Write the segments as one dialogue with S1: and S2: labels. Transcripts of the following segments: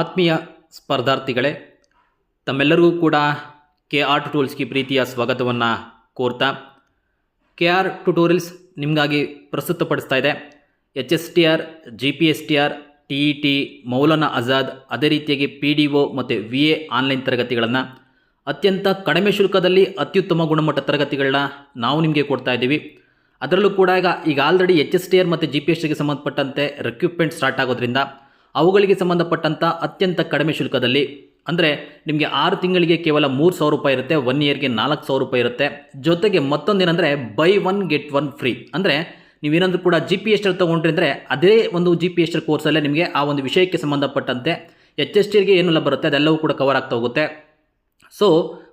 S1: ಆತ್ಮೀಯ ಸ್ಪರ್ಧಾರ್ಥಿಗಳೇ, ತಮ್ಮೆಲ್ಲರಿಗೂ ಕೂಡ ಕೆ ಆರ್ ಟ್ಯುಟೋರಿಯಲ್ಸ್ಗೆ ಪ್ರೀತಿಯ ಸ್ವಾಗತವನ್ನು ಕೋರ್ತಾ, ಕೆ ಆರ್ ಟ್ಯುಟೋರಿಯಲ್ಸ್ ನಿಮಗಾಗಿ ಪ್ರಸ್ತುತಪಡಿಸ್ತಾ ಇದೆ. H S T R, G P S T R, T E T, Maulana Azad, ಅದೇ ರೀತಿಯಾಗಿ ಪಿ ಡಿ ಒ ಮತ್ತು ವಿ ಎ ಆನ್ಲೈನ್ ತರಗತಿಗಳನ್ನು, ಅತ್ಯಂತ ಕಡಿಮೆ ಶುಲ್ಕದಲ್ಲಿ ಅತ್ಯುತ್ತಮ ಗುಣಮಟ್ಟ ತರಗತಿಗಳನ್ನ ನಾವು ನಿಮಗೆ ಕೊಡ್ತಾ ಇದ್ದೀವಿ. ಅದರಲ್ಲೂ ಕೂಡ ಈಗ ಈಗ already H S T R ಮತ್ತು ಜಿ ಪಿ ಎಸ್ ಟಿಗೆ ಸಂಬಂಧಪಟ್ಟಂತೆ ರೆಕ್ಯುಪ್ಮೆಂಟ್ ಸ್ಟಾರ್ಟ್ ಆಗೋದ್ರಿಂದ ಅವುಗಳಿಗೆ ಸಂಬಂಧಪಟ್ಟಂಥ ಅತ್ಯಂತ ಕಡಿಮೆ ಶುಲ್ಕದಲ್ಲಿ. ಅಂದರೆ ನಿಮಗೆ ಆರು ತಿಂಗಳಿಗೆ ಕೇವಲ ಮೂರು ಸಾವಿರ ರೂಪಾಯಿ ಇರುತ್ತೆ ಒನ್ ಇಯರ್ಗೆ ನಾಲ್ಕು ಸಾವಿರ ರೂಪಾಯಿ ಇರುತ್ತೆ. ಜೊತೆಗೆ ಮತ್ತೊಂದೇನೆಂದರೆ buy one get one free ಅಂದರೆ ನೀವೇನಾದರೂ ಕೂಡ ಜಿ ಪಿ ಎಸ್ಟರ್ ತೊಗೊಂಡ್ರಿ ಅಂದರೆ ಅದೇ ಒಂದು ಜಿ ಪಿ ಎಸ್ಟರ್ ಕೋರ್ಸಲ್ಲೇ ನಿಮಗೆ ಆ ಒಂದು ವಿಷಯಕ್ಕೆ ಸಂಬಂಧಪಟ್ಟಂತೆ ಎಚ್ ಎಸ್ ಟಿಗೆ ಏನೆಲ್ಲ ಬರುತ್ತೆ ಅದೆಲ್ಲವೂ ಕೂಡ ಕವರ್ ಆಗ್ತಾ ಹೋಗುತ್ತೆ. ಸೊ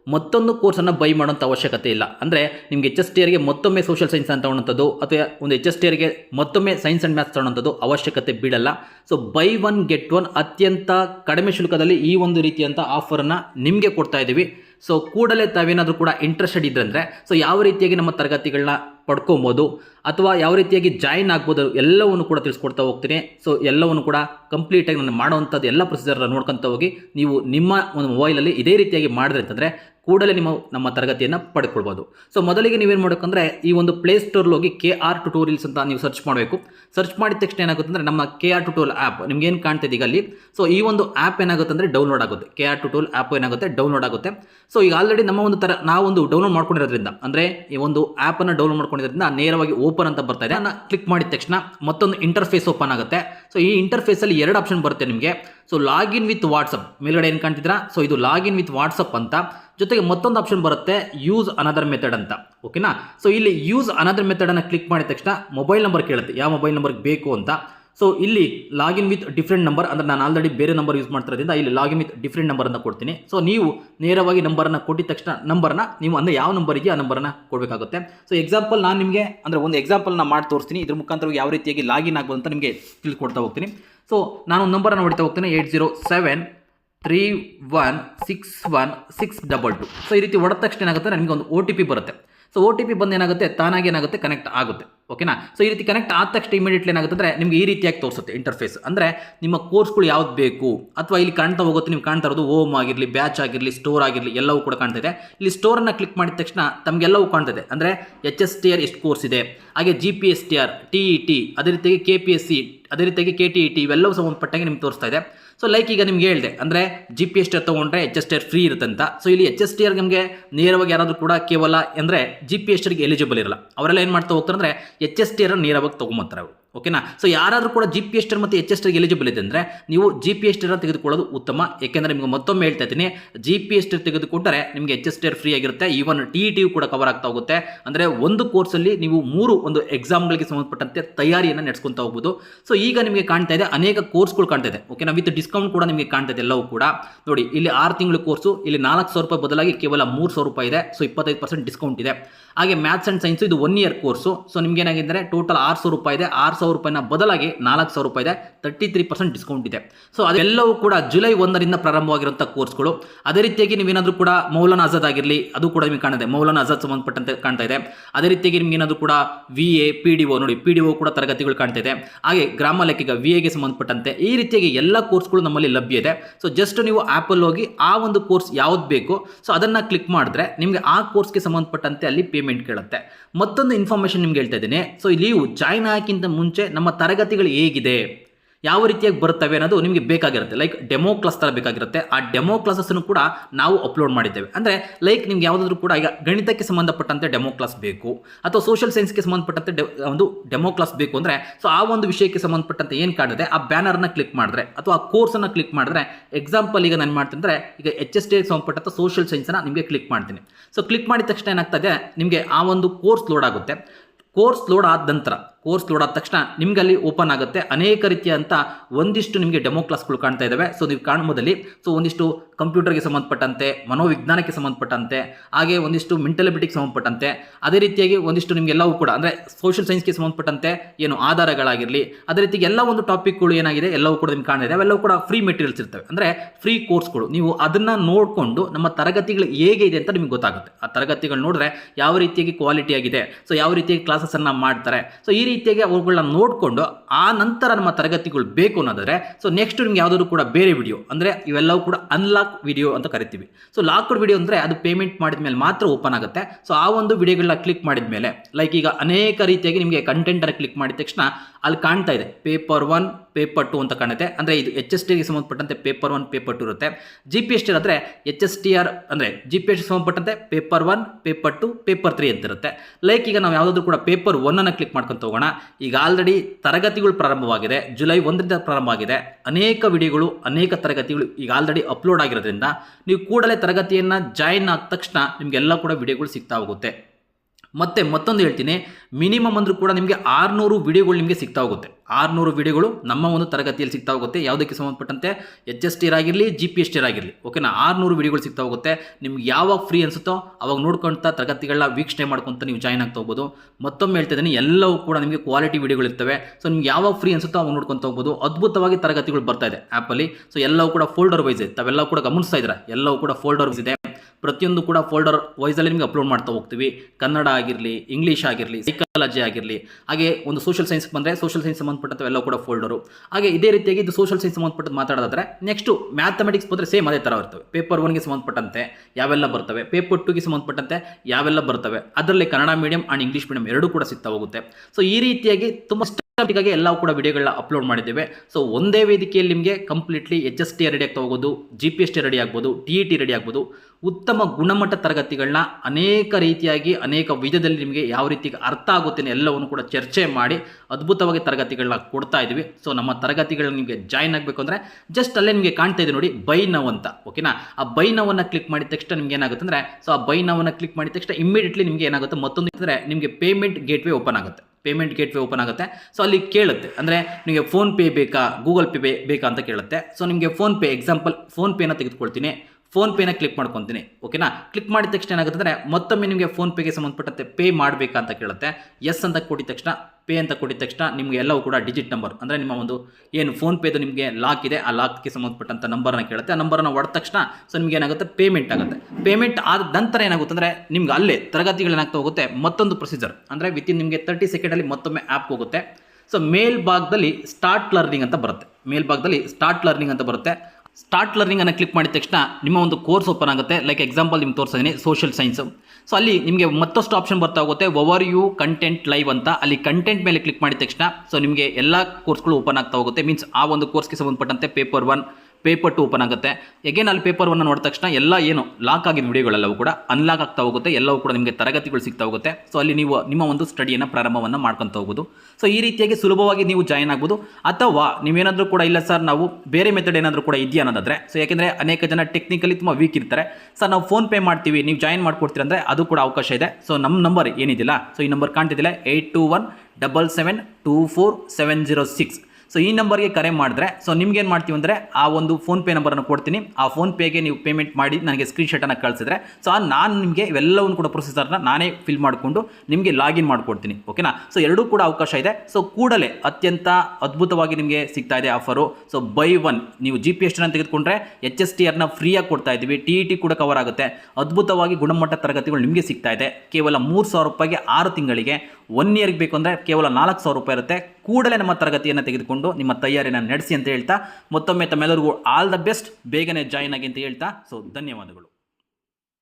S1: ಮತ್ತೊಂದು ಕೋರ್ಸನ್ನು ಬೈ ಮಾಡೋಂಥ ಅವಶ್ಯಕತೆ ಇಲ್ಲ. ಅಂದರೆ ನಿಮಗೆ ಎಚ್ ಎಸ್ ಟಿ ಮತ್ತೊಮ್ಮೆ ಸೋಷಿಯಲ್ ಸೈನ್ಸ್ ಅಂತ ತಗೊಳ್ಳೋಂಥದ್ದು ಅಥವಾ ಒಂದು ಎಚ್ ಎಸ್ ಟಿ ಮತ್ತೊಮ್ಮೆ ಸೈನ್ಸ್ ಆ್ಯಂಡ್ ಮ್ಯಾಥ್ಸ್ ತಗೊಳ್ಳೋಂಥದ್ದು ಅವಶ್ಯಕತೆ ಬೀಳಲ್ಲ. So buy one get one ಅತ್ಯಂತ ಕಡಿಮೆ ಶುಲ್ಕದಲ್ಲಿ ಈ ಒಂದು ರೀತಿಯಂಥ ಆಫರನ್ನು ನಿಮಗೆ ಕೊಡ್ತಾ ಇದ್ದೀವಿ. ಸೊ ಕೂಡಲೇ ತಾವೇನಾದರೂ ಕೂಡ ಇಂಟ್ರೆಸ್ಟೆಡ್ ಇದ್ದರೆ ಸೊ ಯಾವ ರೀತಿಯಾಗಿ ನಮ್ಮ ತರಗತಿಗಳನ್ನ ಪಡ್ಕೊಬೋದು ಅಥವಾ ಯಾವ ರೀತಿಯಾಗಿ ಜಾಯಿನ್ ಆಗ್ಬೋದು ಎಲ್ಲವನ್ನು ಕೂಡ ತಿಳಿಸ್ಕೊಡ್ತಾ ಹೋಗ್ತೀನಿ. ಸೊ ಎಲ್ಲವನ್ನು ಕೂಡ ಕಂಪ್ಲೀಟಾಗಿ ನಾನು ಮಾಡುವಂಥದ್ದು ಎಲ್ಲ ಪ್ರೊಸೀಜರ್ನ ನೋಡ್ಕೊತ ಹೋಗಿ ನೀವು ನಿಮ್ಮ ಒಂದು ಮೊಬೈಲಲ್ಲಿ ಇದೇ ರೀತಿಯಾಗಿ ಮಾಡಿದ್ರೆ ಅಂತಂದರೆ ಕೂಡಲೇ ನಿಮ್ಮ, ನಮ್ಮ ತರಗತಿಯನ್ನು ಪಡ್ಕೊಳ್ಬೋದು. ಸೊ ಮೊದಲಿಗೆ ನೀವೇನು ಮಾಡಬೇಕಂದ್ರೆ, ಈ ಒಂದು ಪ್ಲೇಸ್ಟೋರ್ಲಿ ಹೋಗಿ ಕೆ ಆರ್ ಟ್ಯುಟೋರಿಯಲ್ಸ್ ಅಂತ ನೀವು ಸರ್ಚ್ ಮಾಡಬೇಕು. ಸರ್ಚ್ ಮಾಡಿದ ತಕ್ಷಣ ಏನಾಗುತ್ತೆ ಅಂದರೆ ನಮ್ಮ ಕೆ ಆರ್ ಟ್ಯುಟೋಲ್ ಆ್ಯಪ್ ನಿಮ್ಗೆ ಏನು ಕಾಣ್ತಿದೆ ಈಗ ಅಲ್ಲಿ? ಸೊ ಈ ಒಂದು ಆ್ಯಪ್ ಏನಾಗುತ್ತೆ ಅಂದರೆ ಡೌನ್ಲೋಡ್ ಆಗುತ್ತೆ. ಕೆ ಆರ್ ಟ್ಯುಟೋಲ್ ಆ್ಯಪ್ ಏನಾಗುತ್ತೆ ಡೌನ್ಲೋಡ್ ಆಗುತ್ತೆ. ಸೊ ಈಗ ಆಲ್ರೆಡಿ ನಮ್ಮ ಒಂದು ಥರ ನಾವೊಂದು ಡೌನ್ಲೋಡ್ ಮಾಡ್ಕೊಂಡಿರೋದ್ರಿಂದ, ಅಂದರೆ ಈ ಒಂದು ಆ್ಯಪನ್ನು ಡೌನ್ಲೋಡ್ ಮಾಡ್ಕೊಂಡಿರೋದ್ರಿಂದ ನೇರವಾಗಿ ಓಪನ್ ಅಂತ ಬರ್ತಾ ಇದೆ. ಕ್ಲಿಕ್ ಮಾಡಿದ ತಕ್ಷಣ ಮತ್ತೊಂದು ಇಂಟರ್ಫೇಸ್ ಓಪನ್ ಆಗುತ್ತೆ. ಸೊ ಈ ಇಂಟರ್ಫೇಸಲ್ಲಿ ಎರಡು ಆಪ್ಷನ್ ಬರುತ್ತೆ ನಿಮಗೆ. ಸೊ ಲಾಗಿನ್ ವಿತ್ ವಾಟ್ಸಪ್ ಮೇಲ್ಗಡೆ ಏನು ಕಾಣ್ತಿದ್ದೀರಾ? ಸೊ ಇದು ಲಾಗಿನ್ ವಿತ್ ವಾಟ್ಸಪ್ ಅಂತ. ಜೊತೆಗೆ ಮತ್ತೊಂದು ಆಪ್ಷನ್ ಬರುತ್ತೆ ಯೂಸ್ ಅನದರ್ ಮೆಥಡ್ ಅಂತ. ಓಕೆನಾ ಸೊ ಇಲ್ಲಿ ಯೂಸ್ ಅನದರ್ ಮೆಥಡನ್ನು ಕ್ಲಿಕ್ ಮಾಡಿದ ತಕ್ಷಣ ಮೊಬೈಲ್ ನಂಬರ್ ಕೇಳುತ್ತೆ. ಯಾವ ಮೊಬೈಲ್ ನಂಬರ್ಗೆ ಬೇಕು ಅಂತ. ಸೊ ಇಲ್ಲಿ ಲಾಗಿನ್ ವಿತ್ ಡಿಫ್ರೆಂಟ್ ನಂಬರ್ ಅಂದರೆ ನಾನು ಆಲ್ರೆಡಿ ಬೇರೆ ನಂಬರ್ ಯೂಸ್ ಮಾಡ್ತಿರೋದ್ರಿಂದ ಇಲ್ಲಿ ಲಾಗಿನ್ ವಿತ್ ಡಿಫ್ರೆಂಟ್ ನಂಬರನ್ನು ಕೊಡ್ತೀನಿ. ಸೊ ನೀವು ನೇರವಾಗಿ ನಂಬರನ್ನು ಕೊಟ್ಟಿದ ತಕ್ಷಣ ನಂಬರನ್ನು ನೀವು ಅಂದರೆ ಯಾವ ನಂಬರಿಗೆ ಆ ನಂಬರನ್ನು ಕೊಡಬೇಕಾಗುತ್ತೆ. ಸೊ ಎಕ್ಸಾಂಪಲ್ ನಾನು ನಿಮಗೆ ಅಂದರೆ ಒಂದು ಎಕ್ಸಾಂಪಲ್ನ ಮಾಡಿ ತೋರಿಸ್ತೀನಿ. ಇದ್ರ ಮುಖಾಂತರ ಯಾವ ರೀತಿಯಾಗಿ ಲಾಗಿನ್ ಆಗ್ಬೋದು ಅಂತ ನಿಮಗೆ ತಿಳ್ಕೊಡ್ತಾ ಹೋಗ್ತೀನಿ. ಸೊ ನಾನು ನಂಬರನ್ನು ಹೊಡಿತಾ ಹೋಗ್ತೀನಿ. Eight zero seven three one six one six double two. So ಈ ರೀತಿ ಹೊಡೆದ ತಕ್ಷಣ ಏನಾಗುತ್ತೆ? ನನಗೆ ಒಂದು ಒ ಟಿ ಪಿ ಬರುತ್ತೆ. ಸೊ ಒ ಟಿ ಪಿ ಬಂದು ಏನಾಗುತ್ತೆ? ತಾನಾಗಿ ಏನಾಗುತ್ತೆ? ಕನೆಕ್ಟ್ ಆಗುತ್ತೆ. ಓಕೆನಾ? ಸೊ ಈ ರೀತಿ ಕನೆಕ್ಟ್ ಆದ ತಕ್ಷಣ ಇಮಿಡಿಯೇಟ್ಲಿ ಏನಾಗುತ್ತೆ ಅಂದರೆ ನಿಮಗೆ ಈ ರೀತಿಯಾಗಿ ತೋರಿಸುತ್ತೆ ಇಂಟರ್ಫೇಸ್ ಅಂದರೆ ನಿಮ್ಮ ಕೋರ್ಸ್ಗಳು ಯಾವ್ದು ಬೇಕು? ಅಥವಾ ಇಲ್ಲಿ ಕಾಣ್ತಾ ಹೋಗುತ್ತೆ ನೀವು ಕಾಣ್ತಾ ಇರೋದು ಓಮ್ ಆಗಿರಲಿ ಬ್ಯಾಚ್ ಆಗಿರಲಿ ಸ್ಟೋರ್ ಆಗಿರಲಿ, ಎಲ್ಲವೂ ಕೂಡ ಕಾಣ್ತಿದೆ ಇಲ್ಲಿ ಸ್ಟೋರನ್ನು ಕ್ಲಿಕ್ ಮಾಡಿದ ತಕ್ಷಣ ತಮಗೆಲ್ಲವೂ ಕಾಣ್ತಿದೆ ಅಂದರೆ ಎಚ್ ಎಸ್ ಟಿ ಆರ್ ಎಷ್ಟು ಕೋರ್ಸ್ ಇದೆ? ಹಾಗೆ G P S T R T E T ಅದೇ ರೀತಿಯಾಗಿ ಕೆ ಪಿ ಎಸ್ ಸಿ ಅದೇ ರೀತಿಯಾಗಿ ಕೆ ಟಿ ಇ ಟಿ ಇವೆಲ್ಲವೂ ಸಂಬಂಧಪಟ್ಟಂಗೆ ನಿಮ್ಗೆ ತೋರಿಸ್ತಾ ಇದೆ. ಸೊ ಲೈಕ್ ಈಗ ನಿಮ್ಗೆ ಹೇಳಿದೆ, ಅಂದರೆ G P S T R ತೊಗೊಂಡ್ರೆ H S T R free ಇರುತ್ತೆ ಅಂತ ಸೊ ಇಲ್ಲಿ ಎಚ್ ಎಸ್ ಟಿ ಆರ್ ನಿಮಗೆ ನೇರವಾಗಿ ಯಾರಾದರೂ ಕೂಡ ಕೇವಲ, ಅಂದರೆ ಜಿ ಪಿ ಎಸ್ ಟಿಗೆ ಎಲಿಜಿಬಲ್ ಇರಲ್ಲ. ಅವರೆಲ್ಲ ಏನು ಮಾಡ್ತಾ ಹೋಗ್ತಾರೆ ಅಂದರೆ ಎಚ್ ಎಸ್ ಟಿ ನೇರವಾಗಿ ತೊಗೊಂಬತ್ತಾರೆ ಅವರು. ಓಕೆನಾ? ಸೊ ಯಾರಾದರೂ ಕೂಡ ಜಿ ಪಿ ಎಸ್ಟರ್ ಮತ್ತು ಎಚ್ ಎಸ್ಟರ್ ಎಲಿಜಿಬಲ್ ಇದೆ ಅಂದರೆ ನೀವು ಜಿ ಪಿ ಎಸ್ ಟಿ ತೆಗೆದುಕೊಳ್ಳೋದು ಉತ್ತಮ. ಏಕೆಂದರೆ ನಿಮಗೆ ಮತ್ತೊಮ್ಮೆ ಹೇಳ್ತಾ ಇದ್ದೀನಿ ಜಿ ಪಿ ಎಸ್ ಟಿ ತೆಗೆದುಕೊಂಡರೆ ನಿಮಗೆ ಎಚ್ ಎಸ್ ಫ್ರೀ ಆಗಿರುತ್ತೆ. ಈವನ್ ಟಿ ಇ ಟಿ ಕೂಡ ಕವರ್ ಆಗ್ತಾ ಹೋಗುತ್ತೆ. ಅಂದರೆ ಒಂದು ಕೋರ್ಸಲ್ಲಿ ನೀವು ಮೂರು ಒಂದು ಎಕ್ಸಾಮ್ಗಳಿಗೆ ಸಂಬಂಧಪಟ್ಟಂತೆ ತಯಾರಿಯನ್ನು ನಡೆಸ್ಕೊಂತ ಹೋಗ್ಬೋದು. ಸೊ ಈಗ ನಿಮಗೆ ಕಾಣ್ತಾ ಇದೆ, ಅನೇಕ ಕೋರ್ಸ್ಗಳು ಕಾಣ್ತಾ ಇದೆ. ಓಕೆನಾ? ವಿತ್ ಡಿಸ್ಕೌಂಟ್ ಕೂಡ ನಿಮಗೆ ಕಾಣ್ತಾ ಇದೆ ಎಲ್ಲವೂ ಕೂಡ. ನೋಡಿ, ಇಲ್ಲಿ ಆರು ತಿಂಗಳು ಕೋರ್ಸು ಇಲ್ಲಿ ನಾಲ್ಕು ಸಾವಿರ ರೂಪಾಯಿ ಬದಲಾಗಿ ಕೇವಲ ಮೂರು ಸಾವಿರ ರೂಪಾಯಿ ಇದೆ. ಸೊ ಇಪ್ಪತ್ತೈದು ಪರ್ಸೆಂಟ್ ಡಿಸ್ಕೌಂಟ್ ಇದೆ. ಹಾಗೆ ಮ್ಯಾಥ್ಸ್ ಆ್ಯಂಡ್ ಸೈನ್ಸು ಇದು ಒನ್ ಇಯರ್ ಕೋರ್ಸು ಸೊ ನಿಮ್ಗೆ ಏನಾಗಿದ್ದರೆ ಟೋಟಲ್ ಆರು ಸಾವಿರ ರೂಪಾಯಿ ಇದೆ. ಆರು ಸಾವಿರ ರೂಪಾಯಿನ ಬದಲಾಗಿ ನಾಲ್ಕು ಸಾವಿರ ರೂಪಾಯಿ ಇದೆ. ತರ್ಟಿ ತ್ರೀ ಪರ್ಸೆಂಟ್ ಡಿಸ್ಕೌಂಟ್ ಇದೆ. ಸೊ ಅದೆಲ್ಲವೂ ಕೂಡ ಜುಲೈ ಒಂದರಿಂದ ಪ್ರಾರಂಭವಾಗಿರುವಂಥ ಕೋರ್ಸ್ಗಳು. ಅದೇ ರೀತಿಯಾಗಿ ನೀವೇನಾದರೂ ಕೂಡ ಮೌಲಾನ ಆಜಾದ್ ಆಗಿರಲಿ, ಅದು ಕೂಡ ನಿಮಗೆ ಕಾಣಿದೆ ಮೌಲಾನ ಆಜಾದ್ ಸಂಬಂಧಪಟ್ಟಂತೆ ಕಾಣ್ತಾ ಇದೆ. ಅದೇ ರೀತಿಯಾಗಿ ನಿಮ್ಗೆ ಏನಾದರೂ ಕೂಡ V A P D O ನೋಡಿ ಪಿ ಡಿ ಒ ಕೂಡ ತರಗತಿಗಳು ಕಾಣ್ತಾ ಇದೆ. ಹಾಗೆ ಗ್ರಾಮ ಲೆಕ್ಕಿಗ ವಿ ಎಗೆ ಸಂಬಂಧಪಟ್ಟಂತೆ ಈ ರೀತಿಯಾಗಿ ಎಲ್ಲ ಕೋರ್ಸ್ಗಳು ನಮ್ಮಲ್ಲಿ ಲಭ್ಯ ಇದೆ. ಸೊ ಜಸ್ಟ್ ನೀವು ಆ್ಯಪಲ್ಲಿ ಹೋಗಿ ಆ ಒಂದು ಕೋರ್ಸ್ ಯಾವ್ದು ಬೇಕು ಸೊ ಅದನ್ನು ಕ್ಲಿಕ್ ಮಾಡಿದ್ರೆ ನಿಮಗೆ ಆ ಕೋರ್ಸ್ಗೆ ಸಂಬಂಧಪಟ್ಟಂತೆ ಅಲ್ಲಿ ಪೇಮೆಂಟ್ ಕೇಳುತ್ತೆ. ಮತ್ತೊಂದು ಇನ್ಫಾರ್ಮೇಷನ್ ನಿಮ್ಗೆ ಹೇಳ್ತಾ ಇದ್ದೀನಿ. ಸೊ ಇಲ್ಲಿ ಜಾಯ್ನ್ ಆಗೋಕ್ಕಿಂತ ಮುಂಚೆ ನಮ್ಮ ತರಗತಿಗಳು ಹೇಗಿದೆ? ಯಾವ ರೀತಿಯಾಗಿ ಬರುತ್ತವೆ ಅನ್ನೋದು ನಿಮಗೆ ಬೇಕಾಗಿರುತ್ತೆ. ಲೈಕ್ ಡೆಮೋ ಕ್ಲಾಸ್ ಥರ ಬೇಕಾಗಿರುತ್ತೆ. ಆ ಡೆಮೋ ಕ್ಲಾಸಸ್ಸನ್ನು ಕೂಡ ನಾವು ಅಪ್ಲೋಡ್ ಮಾಡಿದ್ದೇವೆ. ಅಂದರೆ ಲೈಕ್ ನಿಮ್ಗೆ ಯಾವುದಾದ್ರೂ ಕೂಡ ಈಗ ಗಣಿತಕ್ಕೆ ಸಂಬಂಧಪಟ್ಟಂತೆ ಡೆಮೋ ಕ್ಲಾಸ್ ಬೇಕು, ಅಥವಾ ಸೋಷಿಯಲ್ ಸೈನ್ಸ್ಗೆ ಸಂಬಂಧಪಟ್ಟಂತೆ ಡೆ ಒಂದು ಡೆಮೋ ಕ್ಲಾಸ್ ಬೇಕು ಅಂದರೆ ಸೊ ಆ ಒಂದು ವಿಷಯಕ್ಕೆ ಸಂಬಂಧಪಟ್ಟಂತೆ ಏನು ಕಾಣಿದೆ ಆ ಬ್ಯಾನರ್ನ ಕ್ಲಿಕ್ ಮಾಡಿದ್ರೆ, ಅಥವಾ ಆ ಕೋರ್ಸನ್ನು ಕ್ಲಿಕ್ ಮಾಡಿದ್ರೆ ಎಕ್ಸಾಂಪಲ್ ಈಗ ನಾನು ಮಾಡ್ತೀನಿ ಈಗ ಎಚ್ ಎಸ್ ಟಿಗೆ ಸಂಬಂಧಪಟ್ಟಂಥ ಸೋಷಿಯಲ್ ಸೈನ್ಸನ್ನು ನಿಮಗೆ ಕ್ಲಿಕ್ ಮಾಡ್ತೀನಿ. ಸೊ ಕ್ಲಿಕ್ ಮಾಡಿದ ತಕ್ಷಣ ಏನಾಗ್ತದೆ? ನಿಮಗೆ ಆ ಒಂದು ಕೋರ್ಸ್ ಲೋಡ್ ಆಗುತ್ತೆ. ಕೋರ್ಸ್ ಲೋಡ್ ಆದ ನಂತರ ಕೋರ್ಸ್ ಲೋಡ್ ಆದ ತಕ್ಷಣ ನಿಮ್ಗೆ ಅಲ್ಲಿ ಓಪನ್ ಆಗುತ್ತೆ. ಅನೇಕ ರೀತಿಯಂಥ ಒಂದಿಷ್ಟು ನಿಮಗೆ ಡೆಮೋ ಕ್ಲಾಸ್ಗಳು ಕಾಣ್ತಾ ಇದ್ದಾವೆ ಸೊ, ನೀವು ಕಾಣುವುದಲ್ಲಿ ಸೊ, ಒಂದಿಷ್ಟು ಕಂಪ್ಯೂಟರ್ಗೆ ಸಂಬಂಧಪಟ್ಟಂತೆ, ಮನೋವಿಜ್ಞಾನಕ್ಕೆ ಸಂಬಂಧಪಟ್ಟಂತೆ, ಹಾಗೆ ಒಂದಿಷ್ಟು ಮೆಂಟಲ್ ಎಬಿಟಿಗೆ ಸಂಬಂಧಪಟ್ಟಂತೆ, ಅದೇ ರೀತಿಯಾಗಿ ಒಂದಿಷ್ಟು ನಿಮಗೆಲ್ಲವೂ ಕೂಡ, ಅಂದರೆ ಸೋಷಿಯಲ್ ಸೈನ್ಸ್ಗೆ ಸಂಬಂಧಪಟ್ಟಂತೆ ಏನು ಆಧಾರಗಳಾಗಿರಲಿ, ಅದೇ ರೀತಿಗೆ ಎಲ್ಲ ಒಂದು ಟಾಪಿಕ್ಗಳು ಏನಾಗಿದೆ, ಎಲ್ಲವೂ ಕೂಡ ನಿಮ್ಗೆ ಇದೆ ಅವೆಲ್ಲವೂ ಕೂಡ ಫ್ರೀ ಮೆಟೀರಿಯಲ್ಸ್ ಇರ್ತವೆ. ಅಂದರೆ ಫ್ರೀ ಕೋರ್ಸ್ಗಳು. ನೀವು ಅದನ್ನು ನೋಡಿಕೊಂಡು ನಮ್ಮ ತರಗತಿಗಳು ಹೇಗೆ ಇದೆ ಅಂತ ನಿಮ್ಗೆ ಗೊತ್ತಾಗುತ್ತೆ. ಆ ತರಗತಿಗಳು ನೋಡಿದ್ರೆ ಯಾವ ರೀತಿಯಾಗಿ ಕ್ವಾಲಿಟಿ ಆಗಿದೆ. ಸೊ, ಯಾವ ರೀತಿಯಾಗಿ ಕ್ಲಾಸಸನ್ನು ಮಾಡ್ತಾರೆ. ಸೊ, ಈ ರೀತಿಯಾಗಿ ಅವುಗಳನ್ನ ನೋಡಿಕೊಂಡು ಆ ನಂತರ ನಮ್ಮ ತರಗತಿಗಳು ಬೇಕು ಅನ್ನೋದಾದರೆ ಸೊ ನೆಕ್ಸ್ಟ್ ನಿಮ್ಗೆ ಯಾವುದಾದ್ರು ಕೂಡ ಬೇರೆ ವಿಡಿಯೋ ಅಂದರೆ ಇವೆಲ್ಲವೂ ಕೂಡ ಅನ್ಲಾಕ್ ವಿಡಿಯೋ ಅಂತ ಕರಿತೀವಿ. ಸೊ ಲಾಕ್ಡ್ ವಿಡಿಯೋ ಅಂದರೆ ಅದು ಪೇಮೆಂಟ್ ಮಾಡಿದ ಮೇಲೆ ಮಾತ್ರ ಓಪನ್ ಆಗುತ್ತೆ. ಸೊ ಆ ಒಂದು ವಿಡಿಯೋಗಳನ್ನ ಕ್ಲಿಕ್ ಮಾಡಿದ ಮೇಲೆ ಲೈಕ್ ಈಗ ಅನೇಕ ರೀತಿಯಾಗಿ ನಿಮಗೆ ಕಂಟೆಂಟನ್ನು ಕ್ಲಿಕ್ ಮಾಡಿದ ತಕ್ಷಣ ಅಲ್ಲಿ ಕಾಣ್ತಾ ಇದೆ. ಪೇಪರ್ ಒನ್ ಪೇಪರ್ ಟು ಅಂತ ಕಾಣುತ್ತೆ. ಅಂದರೆ ಇದು ಎಚ್ ಎಸ್ ಟಿಗೆ ಸಂಬಂಧಪಟ್ಟಂತೆ ಪೇಪರ್ ಒನ್ ಪೇಪರ್ ಟು ಇರುತ್ತೆ. ಜಿ ಪಿ ಎಸ್ ಟಿ ಆದರೆ ಎಚ್ ಎಸ್ ಟಿ ಆರ್ ಅಂದರೆ ಜಿ ಪಿ ಎಸ್ ಟಿ ಸಂಬಂಧಪಟ್ಟಂತೆ paper one paper two paper three ಅಂತ ಇರುತ್ತೆ. ಲೈಕ್ ಈಗ ನಾವು ಯಾವುದಾದ್ರೂ ಕೂಡ ಪೇಪರ್ ಒನ್ನನ್ನು ಕ್ಲಿಕ್ ಮಾಡ್ಕೊಂತ ಹೋಗೋಣ ಈಗ ಆಲ್ರೆಡಿ ತರಗತಿಗಳು ಪ್ರಾರಂಭವಾಗಿದೆ. ಜುಲೈ ಒಂದರಿಂದ ಪ್ರಾರಂಭ ಆಗಿದೆ. ಅನೇಕ ವಿಡಿಯೋಗಳು, ಅನೇಕ ತರಗತಿಗಳು ಈಗ ಆಲ್ರೆಡಿ ಅಪ್ಲೋಡ್ ಆಗಿರೋದ್ರಿಂದ ನೀವು ಕೂಡಲೇ ತರಗತಿಯನ್ನು ಜಾಯಿನ್ ಆದ ತಕ್ಷಣ ನಿಮಗೆಲ್ಲ ಕೂಡ ವಿಡಿಯೋಗಳು ಸಿಗ್ತಾ ಹೋಗುತ್ತೆ. ಮತ್ತೆ ಮತ್ತೊಂದು ಹೇಳ್ತೀನಿ ಮಿನಿಮಮ್ ಅಂದರೂ ಕೂಡ ನಿಮಗೆ ಆರುನೂರು ವಿಡಿಯೋಗಳು ನಿಮಗೆ ಸಿಗ್ತಾ ಹೋಗುತ್ತೆ. ಆರುನೂರು ವಿಡಿಯೋಗಳು ನಮ್ಮ ಒಂದು ತರಗತಿಯಲ್ಲಿ ಸಿಗ್ತಾ ಹೋಗುತ್ತೆ ಯಾವುದಕ್ಕೆ ಸಂಬಂಧಪಟ್ಟಂತೆ? ಎಚ್ ಎಸ್ ಟಿ ಆಗಿರಲಿ, ಜಿ ಪಿ ಎಸ್ ಟಿ ಆಗಿರಲಿ. ಓಕೆನಾ ಆರುನೂರು ವಿಡಿಯೋಗಳು ಸಿಗ್ತಾ ಹೋಗುತ್ತೆ ನಿಮ್ಗೆ ಯಾವಾಗ ಫ್ರೀ ಅನಿಸುತ್ತೋ ಅವಾಗ ನೋಡ್ಕೊಂತ ತರಗತಿಗಳನ್ನ ವೀಕ್ಷಣೆ ಮಾಡ್ಕೊಂತ ನೀವು ಜಾಯ್ನ್ ಆಗ್ತಾ ಹೋಗ್ಬೋದು. ಮತ್ತೊಮ್ಮೆ ಹೇಳ್ತಾ ಇದ್ದೀನಿ, ಎಲ್ಲವೂ ಕೂಡ ನಿಮಗೆ ಕ್ವಾಲಿಟಿ ವಿಡಿಯೋಗಳು ಇರ್ತವೆ. ಸೊ ನಿಮ್ಗೆ ಯಾವಾಗ ಫ್ರೀ ಅನಿಸುತ್ತೋ ಅವಾಗ ನೋಡ್ಕೊಂತ ಹೋಗ್ಬೋದು. ಅದ್ಭುತವಾಗಿ ತರಗತಿಗಳು ಬರ್ತಾ ಇದೆ ಆ್ಯಪಲ್ಲಿ ಸೊ ಎಲ್ಲವೂ ಕೂಡ ಫೋಲ್ಡರ್ ವೈಸ್ ಇದೆ. ತಾವೆಲ್ಲವೂ ಕೂಡ ಗಮನಿಸ್ತಾ ಇದ್ದೀರಾ? ಎಲ್ಲವೂ ಕೂಡ ಫೋಲ್ಡರ್ ವೈಸ್ ಇದೆ. ಪ್ರತಿಯೊಂದು ಕೂಡ ಫೋಲ್ಡರ್ ವೈಸಲ್ಲಿ ನಿಮಗೆ ಅಪ್ಲೋಡ್ ಮಾಡ್ತಾ ಹೋಗ್ತೀವಿ. ಕನ್ನಡ ಆಗಿರಲಿ ಇಂಗ್ಲೀಷ್ ಆಗಿರಲಿ ಸೈಕಾಲಜಿ ಆಗಿರಲಿ. ಹಾಗೆ ಒಂದು ಸೋಷಿಯಲ್ ಸೈನ್ಸ್ ಬಂದರೆ ಸೋಷಿಯಲ್ ಸೈನ್ಸ್ ಸಂಬಂಧಪಟ್ಟಂತೆ ಎಲ್ಲ ಕೂಡ ಫೋಲ್ಡರು ಹಾಗೆ ಇದೇ ರೀತಿಯಾಗಿ ಇದು ಸೋಷಿಯಲ್ ಸೈನ್ಸ್ ಸಂಬಂಧಪಟ್ಟದ್ದು ಮಾತಾಡೋದಾದ್ರೆ ನೆಕ್ಸ್ಟು ಮ್ಯಾಥಮೆಟಿಕ್ಸ್ ಬಂದರೆ ಸೇಮ್ ಅದೇ ಥರ ಇರ್ತವೆ. ಪೇಪರ್ ಒನ್ಗೆ ಸಂಬಂಧಪಟ್ಟಂತೆ ಯಾವೆಲ್ಲ ಬರ್ತವೆ? ಪೇಪರ್ ಟುಗೆ ಸಂಬಂಧಪಟ್ಟಂತೆ ಯಾವೆಲ್ಲ ಬರ್ತವೆ? ಅದರಲ್ಲಿ Kannada medium and English medium ಎರಡೂ ಕೂಡ ಸಿಗ್ತಾ ಹೋಗುತ್ತೆ. ಸೊ ಈ ರೀತಿಯಾಗಿ ತುಂಬ ಸಿಸ್ಟಮ್ಟಿಕ್ಕಾಗಿ ಎಲ್ಲವೂ ಕೂಡ ವಿಡಿಯೋಗಳನ್ನ ಅಪ್ಲೋಡ್ ಮಾಡಿದ್ದೇವೆ. ಸೊ, ಒಂದೇ ವೇದಿಕೆಯಲ್ಲಿ ನಿಮಗೆ completely H S T ready ಆಗ್ತಾ ಹೋಗೋದು G P S T ready ಆಗ್ಬೋದು, ಟಿ ಇ ಟಿ ರೆಡಿ ಆಗ್ಬೋದು. ಉತ್ತಮ ಗುಣಮಟ್ಟ ತರಗತಿಗಳನ್ನ ಅನೇಕ ರೀತಿಯಾಗಿ, ಅನೇಕ ವಿಧದಲ್ಲಿ ನಿಮಗೆ ಯಾವ ರೀತಿ ಅರ್ಥ ಆಗುತ್ತೆ ಅನ್ನೋ ಎಲ್ಲವನ್ನು ಕೂಡ ಚರ್ಚೆ ಮಾಡಿ ಅದ್ಭುತವಾಗಿ ತರಗತಿಗಳನ್ನ ಕೊಡ್ತಾ ಇದ್ದೀವಿ. ಸೊ, ನಮ್ಮ ತರಗತಿಗಳನ್ನ ನಿಮಗೆ ಜಾಯ್ನ್ ಆಗಬೇಕು ಅಂದರೆ ಜಸ್ಟ್ ಅಲ್ಲೇ ನಿಮಗೆ ಕಾಣ್ತಾ ಇದೆ ನೋಡಿ, ಬೈ ನವ್ ಅಂತ, ಓಕೆನಾ? ಆ ಬೈ ನವನ್ನು ಕ್ಲಿಕ್ ಮಾಡಿದ ತಕ್ಷಣ ನಿಮ್ಗೆ ಏನಾಗುತ್ತೆ ಅಂದರೆ, ಸೊ, ಆ ಬೈ ನವನ್ನು ಕ್ಲಿಕ್ ಮಾಡಿದ ತಕ್ಷಣ ಇಮಿಡಿಯೇಟ್ಲಿ ನಿಮಗೆ ಏನಾಗುತ್ತೆ, ಮತ್ತೊಂದು ಅಂದರೆ ನಿಮಗೆ ಪೇಮೆಂಟ್ ಗೇಟ್ವೇ ಓಪನ್ ಆಗುತ್ತೆ. ಪೇಮೆಂಟ್ ಗೇಟ್ವೇ ಓಪನ್ ಆಗುತ್ತೆ. ಸೊ ಅಲ್ಲಿ ಕೇಳುತ್ತೆ. ಅಂದರೆ ನಿಮಗೆ ಫೋನ್ಪೇ ಬೇಕಾ ಗೂಗಲ್ ಪೇ ಬೇಕಾ ಅಂತ ಕೇಳುತ್ತೆ. ಸೊ ನಿಮಗೆ ಫೋನ್ಪೇ ಎಕ್ಸಾಂಪಲ್ ಫೋನ್ಪೇನ ತೆಗೆದುಕೊಳ್ತೀನಿ. ಫೋನ್ಪೇನ ಕ್ಲಿಕ್ ಮಾಡ್ಕೊತೀನಿ ಓಕೆನಾ ಕ್ಲಿಕ್ ಮಾಡಿದ ತಕ್ಷಣ ಏನಾಗುತ್ತೆ ಅಂದರೆ ಮತ್ತೊಮ್ಮೆ ನಿಮಗೆ ಫೋನ್ಪೇಗೆ ಸಂಬಂಧಪಟ್ಟಂತೆ ಪೇ ಮಾಡಬೇಕಾ ಅಂತ ಕೇಳುತ್ತೆ. ಎಸ್ ಅಂತ ಕೊಟ್ಟಿದ ತಕ್ಷಣ ಪೇ ಅಂತ ಕೊಟ್ಟಿದ ತಕ್ಷಣ ನಿಮಗೆ ಎಲ್ಲವೂ ಕೂಡ ಡಿಜಿಟ್ ನಂಬರ್ ಅಂದರೆ ನಿಮ್ಮ ಒಂದು ಏನು ಫೋನ್ಪೇದು ನಿಮಗೆ ಲಾಕ್ ಇದೆ, ಆ ಲಾಕ್ಗೆ ಸಂಬಂಧಪಟ್ಟಂಥ ನಂಬರ್ನ ಕೇಳುತ್ತೆ. ಆ ನಂಬರನ್ನು ಹೊಡೆದ ತಕ್ಷಣ ಸೊ ನಿಮ್ಗೆ ಏನಾಗುತ್ತೆ? ಪೇಮೆಂಟ್ ಆಗುತ್ತೆ. ಪೇಮೆಂಟ್ ಆದ ನಂತರ ಏನಾಗುತ್ತೆ ಅಂದರೆ ನಿಮ್ಗೆ ಅಲ್ಲೇ ತರಗತಿಗಳೇನಾಗ್ತಾ ಹೋಗುತ್ತೆ, ಮತ್ತೊಂದು ಪ್ರೊಸೀಜರ್ ಅಂದರೆ ವಿತಿನ್ ನಿಮಗೆ ತರ್ಟಿ ಸೆಕೆಂಡಲ್ಲಿ ಮತ್ತೊಮ್ಮೆ ಆ್ಯಪ್ ಹೋಗುತ್ತೆ. ಸೊ ಮೇಲ್ ಭಾಗದಲ್ಲಿ ಸ್ಟಾರ್ಟ್ ಲರ್ನಿಂಗ್ ಅಂತ ಬರುತ್ತೆ. ಮೇಲ್ ಭಾಗದಲ್ಲಿ ಸ್ಟಾರ್ಟ್ ಲರ್ನಿಂಗ್ ಅಂತ ಬರುತ್ತೆ. ಸ್ಟಾರ್ಟ್ ಲರ್ನಿಂಗನ್ನು ಕ್ಲಿಕ್ ಮಾಡಿದ ತಕ್ಷಣ ನಿಮ್ಮ ಒಂದು ಕೋರ್ಸ್ ಓಪನ್ ಆಗುತ್ತೆ. ಲೈಕ್ ಎಕ್ಸಾಂಪಲ್ ನಿಮ್ಗೆ ತೋರಿಸಿದ್ದೀನಿ ಸೋಷಿಯಲ್ ಸೈನ್ಸು ಸೊ ಅಲ್ಲಿ ನಿಮಗೆ ಮತ್ತಷ್ಟು ಆಪ್ಷನ್ ಬರ್ತಾ ಹೋಗುತ್ತೆ. ಓವರ್ ಯು ಕಂಟೆಂಟ್ ಲೈವ್ ಅಂತ. ಅಲ್ಲಿ ಕಂಟೆಂಟ್ ಮೇಲೆ ಕ್ಲಿಕ್ ಮಾಡಿದ ತಕ್ಷಣ ಸೊ ನಿಮಗೆ ಎಲ್ಲ ಕೋರ್ಸ್ಗಳು ಓಪನ್ ಆಗ್ತಾ ಹೋಗುತ್ತೆ. ಮೀನ್ಸ್ ಆ ಒಂದು ಕೋರ್ಸ್ಗೆ ಸಂಬಂಧಪಟ್ಟಂತೆ paper one paper two open ಆಗುತ್ತೆ. ಎಗೇನ್ ಅಲ್ಲಿ ಪೇಪರ್ ಒನ್ ನೋಡಿದ ತಕ್ಷಣ ಎಲ್ಲ ಏನು ಲಾಕ್ ಆಗಿದ್ದ ವಿಡಿಯೋಗಳೆಲ್ಲವೂ ಕೂಡ ಅನ್ಲಾಕ್ ಆಗ್ತಾ ಹೋಗುತ್ತೆ. ಎಲ್ಲವೂ ಕೂಡ ನಿಮಗೆ ತರಗತಿಗಳು ಸಿಗ್ತಾ ಹೋಗುತ್ತೆ. ಸೊ ಅಲ್ಲಿ ನೀವು ನಿಮ್ಮ ಒಂದು ಸ್ಟಡಿಯನ್ನು ಪ್ರಾರಂಭವನ್ನು ಮಾಡ್ಕೊತ ಹೋಗ್ಬೋದು. ಸೊ ಈ ರೀತಿಯಾಗಿ ಸುಲಭವಾಗಿ ನೀವು ಜಾಯ್ನ್ ಆಗ್ಬೋದು. ಅಥವಾ ನೀವೇನಾದರೂ ಕೂಡ ಇಲ್ಲ ಸರ್ ನಾವು ಬೇರೆ ಮೆಥಡ್ ಏನಾದರೂ ಕೂಡ ಇದೆಯಾ ಅನ್ನೋದಾದರೆ ಸೊ ಯಾಕೆಂದರೆ ಅನೇಕ ಜನ ಟೆಕ್ನಿಕಲಿ ತುಂಬ ವೀಕ್ ಇರ್ತಾರೆ. ಸರ್ ನಾವು ಫೋನ್ ಪೇ ಮಾಡ್ತೀವಿ, ನೀವು ಜಾಯಿನ್ ಮಾಡ್ಕೊಡ್ತೀರ ಅಂದರೆ ಅದು ಕೂಡ ಅವಕಾಶ ಇದೆ. ಸೊ ನಮ್ಮ ನಂಬರ್ ಏನಿದಿಲ್ಲ. ಸೊ ಈ number ಕಾಣ್ತಿದ್ದಿಲ್ಲ eight two one double seven two four seven zero six so ಈ ನಂಬರ್ಗೆ ಕರೆ ಮಾಡಿದ್ರೆ ಸೊ ನಿಮ್ಗೇನು ಮಾಡ್ತೀವಿ ಅಂದರೆ, ಆ ಒಂದು ಫೋನ್ಪೇ ನಂಬರನ್ನು ಕೊಡ್ತೀನಿ. ಆ ಫೋನ್ಪೇಗೆ ನೀವು ಪೇಮೆಂಟ್ ಮಾಡಿ, ನನಗೆ ಸ್ಕ್ರೀನ್ಶಾಟನ್ನು ಕಳಿಸಿದ್ರೆ. ಸೊ ಆ ನಾನು ನಿಮಗೆ ಇವೆಲ್ಲವನ್ನು ಕೂಡ ಪ್ರೊಸೆಸರ್ನ ನಾನೇ ಫಿಲ್ ಮಾಡಿಕೊಂಡು ನಿಮಗೆ ಲಾಗಿನ್ ಮಾಡಿಕೊಡ್ತೀನಿ. ಓಕೆನಾ ಸೊ ಎರಡೂ ಕೂಡ ಅವಕಾಶ ಇದೆ. ಸೊ ಕೂಡಲೇ ಅತ್ಯಂತ ಅದ್ಭುತವಾಗಿ ನಿಮಗೆ ಸಿಗ್ತಾ ಇದೆ ಆಫರು ಸೊ ಬೈ ಒನ್ ನೀವು ಜಿ ಪಿ ಎಸ್ ಟಿನ ತೆಗೆದುಕೊಂಡ್ರೆ ಎಚ್ ಎಸ್ ಟಿ ಆರ್ನ ಫ್ರೀಯಾಗಿ ಕೊಡ್ತಾ ಇದ್ದೀವಿ. ಟಿ ಇ ಟಿ ಕೂಡ ಕವರ್ ಆಗುತ್ತೆ. ಅದ್ಭುತವಾಗಿ ಗುಣಮಟ್ಟ ತರಗತಿಗಳು ನಿಮಗೆ ಸಿಗ್ತಾ ಇದೆ. ಕೇವಲ ಮೂರು ಸಾವಿರ ರೂಪಾಯಿಗೆ ಆರು ತಿಂಗಳಿಗೆ ಒನ್ ಇಯರ್ಗೆ ಬೇಕು ಅಂದರೆ ಕೇವಲ ನಾಲ್ಕು ಸಾವಿರ ರೂಪಾಯಿ ಇರುತ್ತೆ. ಕೂಡಲೇ ನಮ್ಮ ತರಗತಿಯನ್ನು ತೆಗೆದುಕೊಂಡು ನಿಮ್ಮ ತಯಾರಿಯನ್ನು ನಡೆಸಿ ಅಂತ ಹೇಳ್ತಾ ಮತ್ತೊಮ್ಮೆ ತಮ್ಮೆಲ್ಲರಿಗೂ ಆಲ್ ದ ಬೆಸ್ಟ್ ಬೇಗನೆ ಜಾಯಿನ್ ಆಗಿ ಅಂತ ಹೇಳ್ತಾ. ಸೊ ಧನ್ಯವಾದಗಳು.